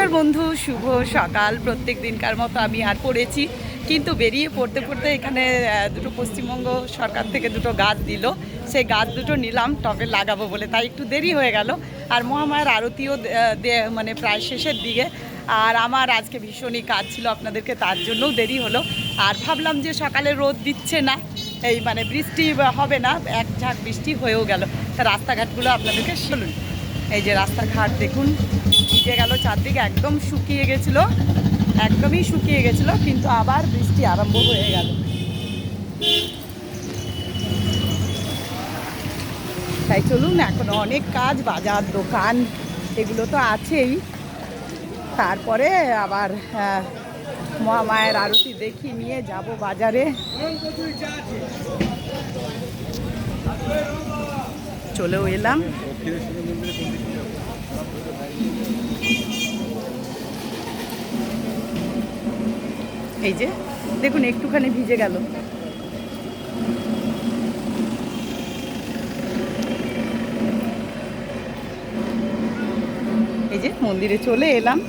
নমস্কার বন্ধু, শুভ সকাল। প্রত্যেক দিনকার মতো আমি আর পড়েছি, কিন্তু বেরিয়ে পড়তে পড়তে এখানে দুটো পশ্চিমবঙ্গ সরকার থেকে দুটো গাছ দিল। সেই গাছ দুটো নিলাম, টবে লাগাবো বলে, তাই একটু দেরি হয়ে গেল। আর মহামায়ের আরতিও মানে প্রায় শেষের দিকে। আর আমার আজকে ভীষণই কাজ ছিল আপনাদেরকে, তার জন্যও দেরি হলো। আর ভাবলাম যে সকালে রোদ দিচ্ছে না, এই মানে বৃষ্টি হবে না, এক ঝাঁক বৃষ্টি হয়েও গেল। তা রাস্তাঘাটগুলো আপনাদেরকে শুনুন এই যে রাস্তাঘাট, দেখুন। ভিজে গেল, চারদিকে একদম শুকিয়ে গেছিল, একদমই শুকিয়ে গেছিল, কিন্তু আবার বৃষ্টি আরম্ভ হয়ে গেল। তাই চলুন, এখন অনেক কাজ, বাজার, দোকান, এগুলো তো আছেই। তারপরে আবার মহামায়ের আরতি দেখি নিয়ে যাব বাজারে। চলেও এলাম। এই যে, দেখুন, একটুখানি ভিজে গেল। এই যে, মন্দিরে চলে এলাম।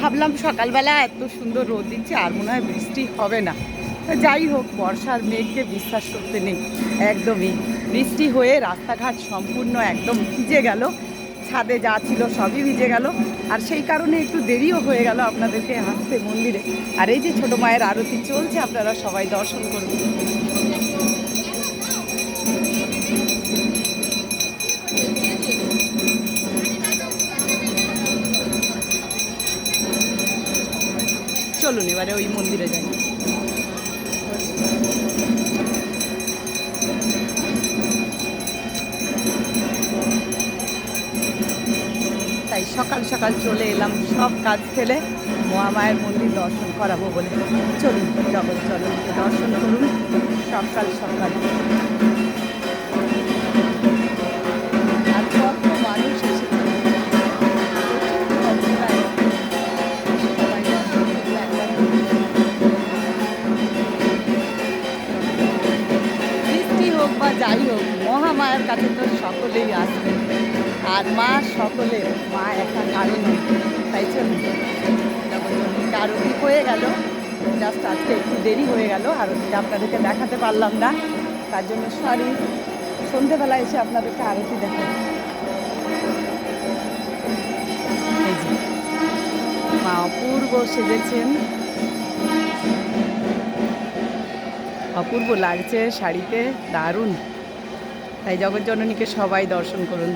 ভাবলাম সকালবেলা এত সুন্দর রোদ দিচ্ছে, আর মনে হয় বৃষ্টি হবে না। যাই হোক, বর্ষার মেঘকে বিশ্বাস করতে নেই। একদমই। বৃষ্টি হয়ে রাস্তাঘাট সম্পূর্ণ একদম ভিজে গেল। ছাদে যা ছিল সবই ভিজে গেল। আর সেই কারণে একটু দেরিও হয়ে গেল আপনাদেরকে আসতে মন্দিরে। আর এই যে ছোটো মায়ের আরতি চলছে, আপনারা সবাই দর্শন করুন। চলুন, এবারে ওই মন্দিরে যাই। তাই সকাল সকাল চলে এলাম। সব কাজ ফেলে মহামায়ের মন্দির দর্শন করাবো বলে। চলুন, জগৎ চলুন দর্শন করুন সকাল সকাল। যাই হোক, মহামায়ার কাছে তো সকলেই আসবে। আর মা সকলে, মা একটা কারণ। তাই জগন্নাথ আরতি হয়ে গেল। জাস্ট আজকে একটু দেরি হয়ে গেল আরতিটা আপনাদেরকে দেখাতে পারলাম না। তার জন্য সরি সন্ধেবেলা এসে আপনাদেরকে আরতি এই মা অপূর্ব সেজেছেন। অপূর্ব লাগছে শাড়িতে, দারুণ। তাই জগজ্জননীকে সবাই দর্শন করুন।